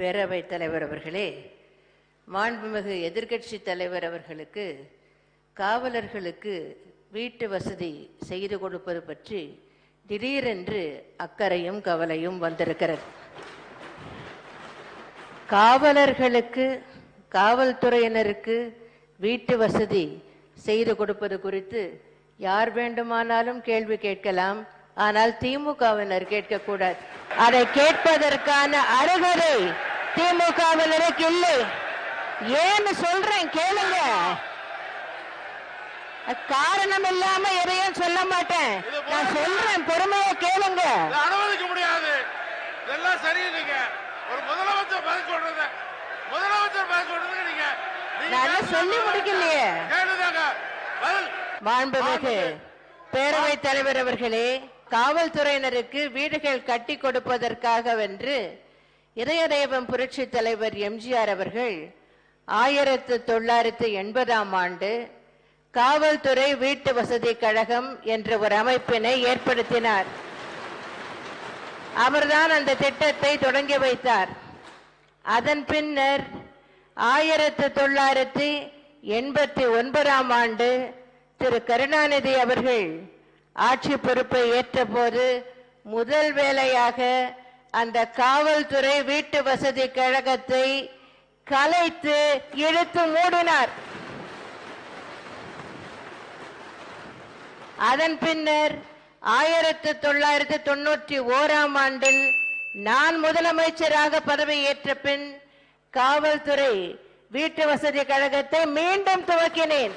பேரவைத் தலைவர் அவர்களே மாண்புமிகு எதிர்க்கட்சி தலைவர் அவர்களுக்கு காவலர்களுக்கு வீட்டு வசதி செய்து கொடுப்பது பற்றி திடீரென்று அக்கறையும் கவலையும் வந்திருக்கிறது. காவலர்களுக்கு காவல்துறையினருக்கு வீட்டு வசதி செய்து கொடுப்பது குறித்து யார் வேண்டுமானாலும் கேள்வி கேட்கலாம். ஆனால் திமுகவினர் கேட்கக்கூடாது. அதை கேட்பதற்கான அருகதை திமுகவினருக்கு இல்லை ஏன்னு சொல்றேன் கேளுங்க. காரணம் இல்லாம எதையும் சொல்ல மாட்டேன். நான் சொல்றேன் பொறுமையா கேளுங்க. அனுமதிக்க முடியாது. இதெல்லாம் சரியில்லைங்க ஒரு முதலமைச்சர் பதில் சொல்றது. முதலமைச்சர் பதில் சொல்றது நீங்க நான் சொல்லி முடிக்கலையே. மாண்புமிகு பேரவைத் தலைவர் அவர்களே காவல்துறையினருக்கு வீடுகள் கட்டி கொடுப்பதற்காகவென்று இதயதேவம் புரட்சி தலைவர் எம்ஜிஆர் அவர்கள் ஆயிரத்து தொள்ளாயிரத்து எண்பதாம் ஆண்டு காவல்துறை வீட்டு வசதி கழகம் என்ற ஒரு அமைப்பினை ஏற்படுத்தினார். அவர்தான் அந்த திட்டத்தை தொடங்கி வைத்தார். அதன் பின்னர் ஆயிரத்து தொள்ளாயிரத்தி எண்பத்தி ஒன்பதாம் ஆண்டு திரு கருணாநிதி அவர்கள் ஆட்சி பொறுப்பை ஏற்றபோது முதல் வேலையாக அந்த காவல்துறை வீட்டு வசதி கழகத்தை கலைத்து இழுத்து மூடினார். அதன் பின்னர் ஆயிரத்தி தொள்ளாயிரத்தி தொண்ணூற்றி ஓராம் ஆண்டில் நான் முதலமைச்சராக பதவியேற்ற பின் காவல்துறை வீட்டு வசதி கழகத்தை மீண்டும் துவக்கினேன்.